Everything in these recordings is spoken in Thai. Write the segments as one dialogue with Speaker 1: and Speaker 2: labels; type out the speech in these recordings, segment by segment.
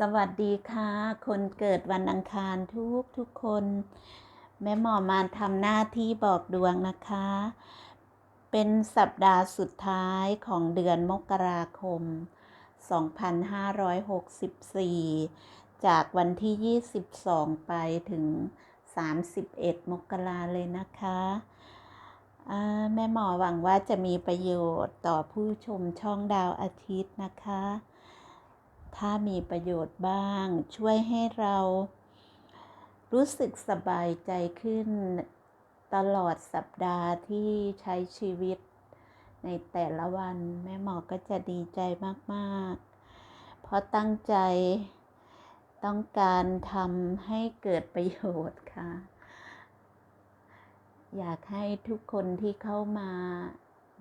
Speaker 1: สวัสดีค่ะ คนเกิดวันอังคารทุกทุกคน แม่หมอมาทำหน้าที่บอกดวงนะคะ เป็นสัปดาห์สุดท้ายของเดือนมกราคม 2564 จากวันที่ 22 ไปถึง 31 มกราเลยนะคะแม่หมอหวังว่าจะมีประโยชน์ต่อผู้ชมช่องดาวอาทิตย์นะคะ ถ้ามีประโยชน์บ้าง ช่วยให้เรารู้สึกสบายใจขึ้นตลอดสัปดาห์ที่ใช้ชีวิต ในแต่ละวันแม่หมอก็จะดีใจมากๆ เพราะตั้งใจต้องการทำให้เกิดประโยชน์ค่ะ อยากให้ทุกคนที่เข้ามา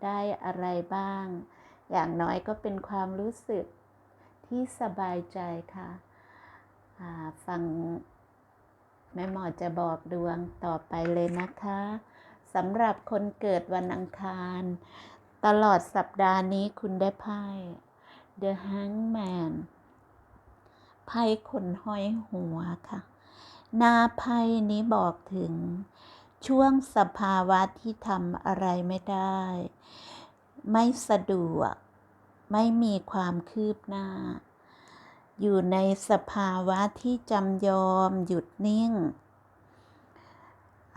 Speaker 1: ได้อะไรบ้าง อย่างน้อยก็เป็นความรู้สึก ที่สบายใจค่ะอ่าฟังแม่หมอจะบอกดวงต่อไปเลยนะคะสำหรับคนเกิดวันอังคาร ตลอดสัปดาห์นี้คุณได้ไพ่ The Hangman ไพ่คนห้อยหัวค่ะ หน้าไพ่นี้บอกถึงช่วงสภาวะที่ทำอะไรไม่ได้ ไม่สะดวก ไม่มีความคืบหน้า อยู่ในสภาวะที่จำยอมหยุดนิ่ง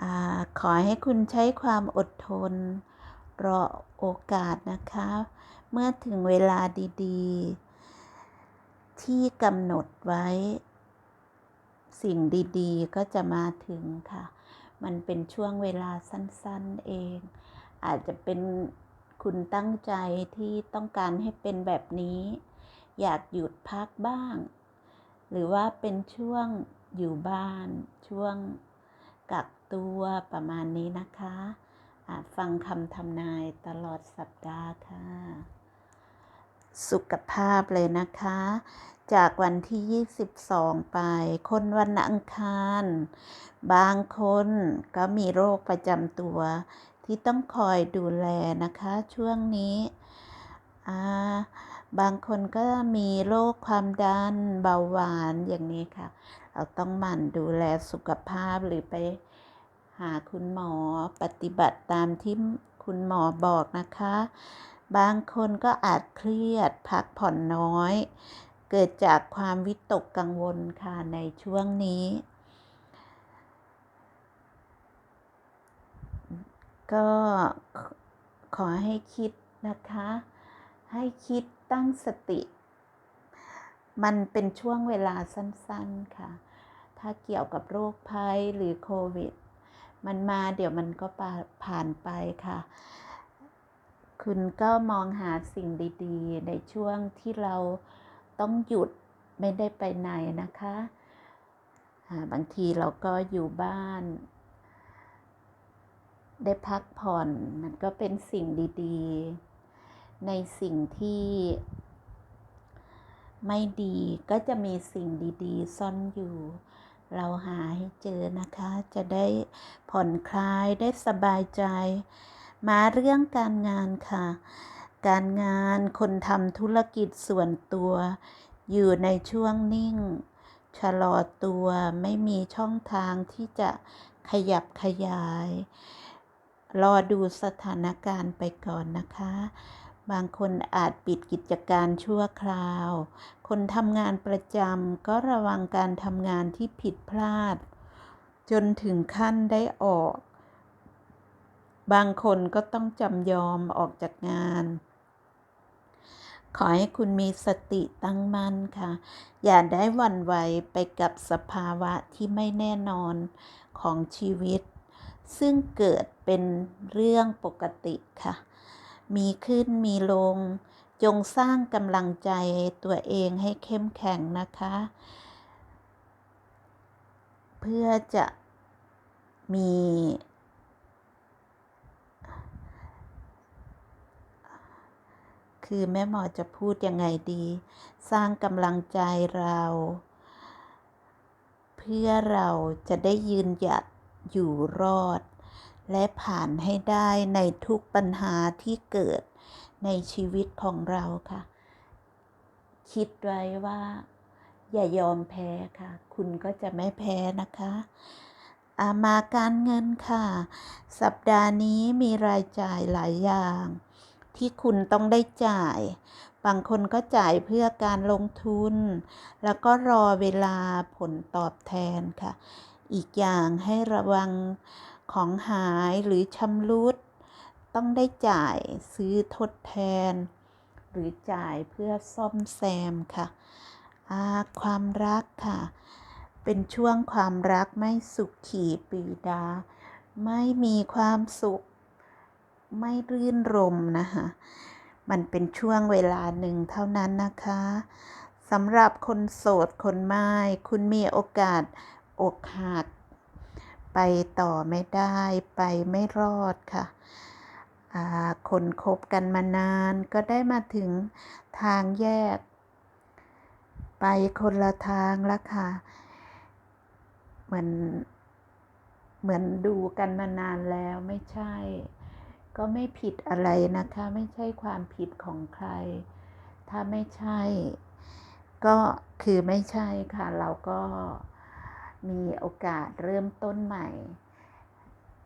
Speaker 1: อขอให้คุณใช้ความอดทน รอโอกาสนะคะ เมื่อถึงเวลาดีๆ ที่กำหนดไว้ สิ่งดีๆ ก็จะมาถึงค่ะ มันเป็นช่วงเวลาสั้นๆเอง อาจจะเป็นคุณตั้งใจที่ต้องการให้เป็นแบบนี้ อยากหยุดพักบ้าง หรือว่าเป็นช่วงอยู่บ้าน ช่วงกักตัวประมาณนี้นะคะะฟังคำทำนายตลอดสัปดาห์ค่ะ สุขภาพเลยนะคะ จากวันที่ 22 ไป คนวันอังคาร บางคนก็มีโรคประจำตัวที่ต้องคอยดูแลนะคะช่วงนี้ บางคนก็มีโรคความดันเบาหวานอย่างนี้ค่ะ เราต้องหมั่นดูแลสุขภาพหรือไปหาคุณหมอปฏิบัติตามที่คุณหมอบอกนะคะ บางคนก็อาจเครียดพักผ่อนน้อย เกิดจากความวิตกกังวลค่ะในช่วงนี้ ก็ขอให้คิดนะคะ ให้คิดตั้งสติ มันเป็นช่วงเวลาสั้นๆค่ะ ถ้าเกี่ยวกับโรคภัยหรือโควิด มันมาเดี๋ยวมันก็ผ่านไปค่ะ คุณก็มองหาสิ่งดีๆ ในช่วงที่เราต้องหยุดไม่ได้ไปไหนนะคะ บางทีเราก็อยู่บ้าน ได้พักผ่อนมันก็เป็นสิ่งดี ๆ ในสิ่งที่ไม่ดีก็จะมีสิ่งดีๆ ซ่อนอยู่ เราหาให้เจอนะคะ จะได้ผ่อนคลายได้สบายใจ มาเรื่องการงานค่ะ การงานคนทำธุรกิจส่วนตัว อยู่ในช่วงนิ่ง ชะลอตัวไม่มีช่องทางที่จะขยับขยาย รอดูสถานการณ์ไปก่อนนะคะ บางคนอาจปิดกิจการชั่วคราว คนทำงานประจำก็ระวังการทำงานที่ผิดพลาด จนถึงขั้นได้ออก บางคนก็ต้องจำยอมออกจากงาน ขอให้คุณมีสติตั้งมั่นค่ะ อย่าได้วันไหวไปกับสภาวะที่ไม่แน่นอนของชีวิต ซึ่งเกิดเป็นเรื่องปกติค่ะ มีขึ้นมีลง จงสร้างกำลังใจตัวเองให้เข้มแข็งนะคะ เพื่อจะมี คือแม่หมอจะพูดยังไงดี สร้างกำลังใจเรา เพื่อเราจะได้ยืนหยัดอยู่รอด และผ่านให้ได้ในทุกปัญหาที่เกิดในชีวิตของเราค่ะ คิดไว้ว่า อย่ายอมแพ้ค่ะ คุณก็จะไม่แพ้นะคะอามาการเงินค่ะ สัปดาห์นี้มีรายจ่ายหลายอย่าง ที่คุณต้องได้จ่าย บางคนก็จ่ายเพื่อการลงทุน แล้วก็รอเวลาผลตอบแทนค่ะ อีกอย่างให้ระวัง ของหายหรือชำรุด ต้องได้จ่ายซื้อทดแทน หรือจ่ายเพื่อซ่อมแซมค่ะอาความรักค่ะ เป็นช่วงความรักไม่สุขขีปีดา ไม่มีความสุข ไม่รื่นรมนะคะมันเป็นช่วงเวลาหนึ่งเท่านั้นนะคะสำหรับคนโสดคนไม่คุณมีโอกาสอกหัก ไปต่อไม่ได้ไปไม่รอดค่ะคนคบกันมานานก็ได้มาถึงทางแยก ไปคนละทางแล้วค่ะเหมือนเหมือนดูกันมานานแล้วไม่ใช่ ก็ไม่ผิดอะไรนะคะ ไม่ใช่ความผิดของใคร ถ้าไม่ใช่ ก็คือไม่ใช่ค่ะ เราก็ มีโอกาสเริ่มต้นใหม่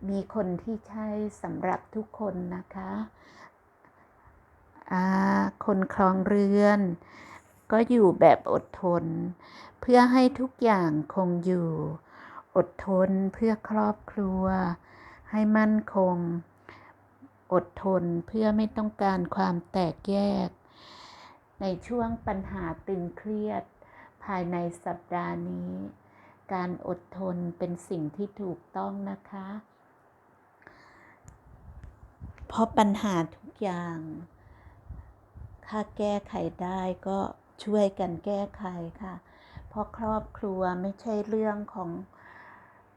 Speaker 1: มีคนที่ใช่สำหรับทุกคนนะคะอาคนครองเรือน ก็อยู่แบบอดทน เพื่อให้ทุกอย่างคงอยู่ อดทนเพื่อครอบครัว ให้มั่นคง อดทนเพื่อไม่ต้องการความแตกแยก ในช่วงปัญหาตึงเครียดภายในสัปดาห์นี้ การอดทนเป็นสิ่งที่ถูกต้องนะคะ เพราะปัญหาทุกอย่าง ถ้าแก้ไขได้ก็ช่วยกันแก้ไขค่ะ เพราะครอบครัวไม่ใช่เรื่องของ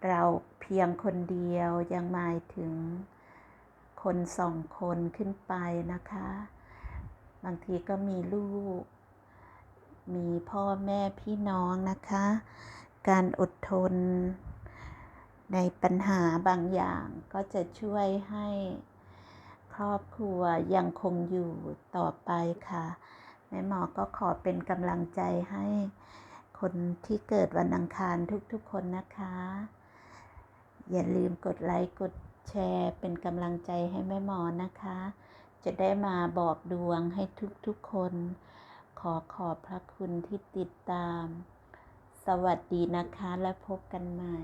Speaker 1: เราเพียงคนเดียวยังหมายถึงคนสองคนขึ้นไปนะคะ บางทีก็มีลูก มีพ่อแม่พี่น้องนะคะ การอดทน ในปัญหาบางอย่างก็จะช่วยให้ครอบครัวยังคงอยู่ต่อไปค่ะแม่หมอก็ขอเป็นกำลังใจให้คนที่เกิดวันอังคารทุกๆคนนะคะ อย่าลืมกดไลค์กดแชร์เป็นกำลังใจให้แม่หมอนะคะ จะได้มาบอกดวงให้ทุกๆคน ขอขอบพระคุณที่ติดตาม สวัสดีนะคะและพบกันใหม่